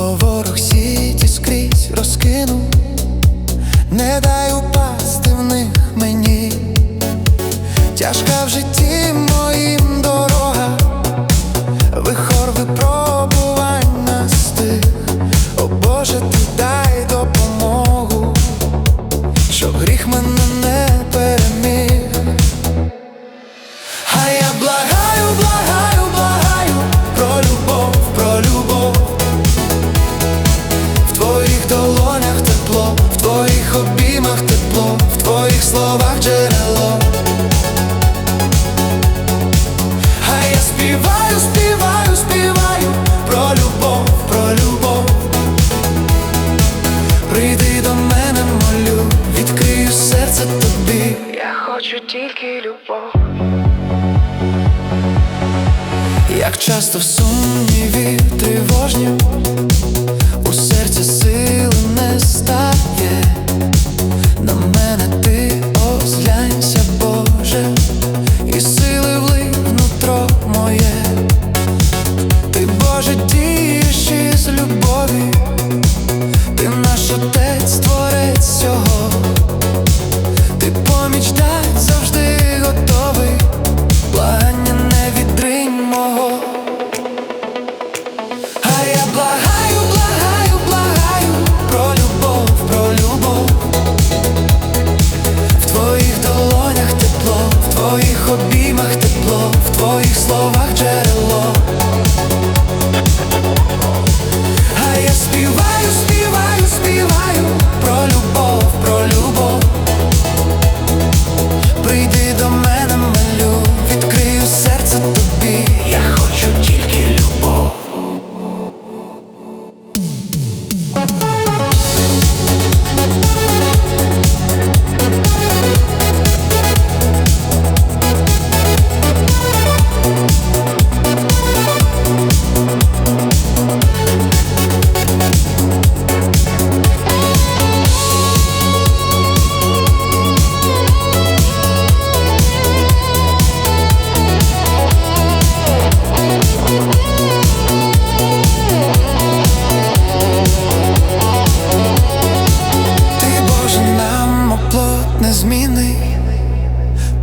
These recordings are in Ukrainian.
бо ворог сіті скрізь розкинув, не дай упасти в них мені, тяжка в житті моїм. Хочу тільки любов. Як часто в сумніві тривожні у серці сили не стає, на мене ти озглянься, Боже, і сили влий внутро моє, ти Боже дієш із любові, ти наш отець,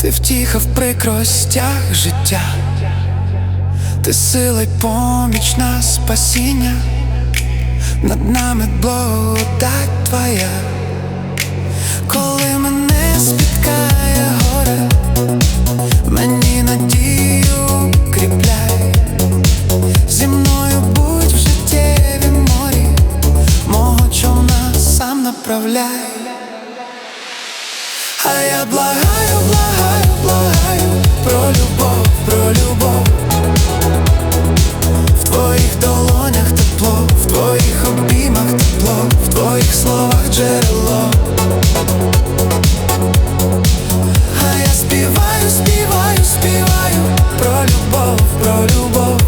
ти втіха в прикростях життя, ти сила й поміч на спасіння, над нами благодать А я співаю, співаю, співаю про любов, про любов.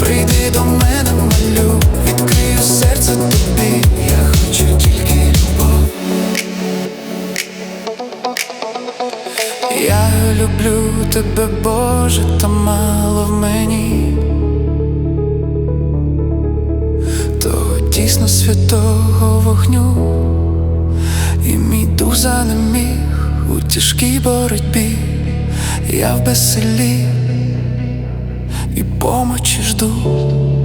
Прийди до мене, малю, відкрию серце тобі, я хочу тільки любов. Я люблю тебе, Боже, та мало в мені. Дійсно святого вогню, і мій дух занеміг у тяжкій боротьбі, я в безселі і помочі жду.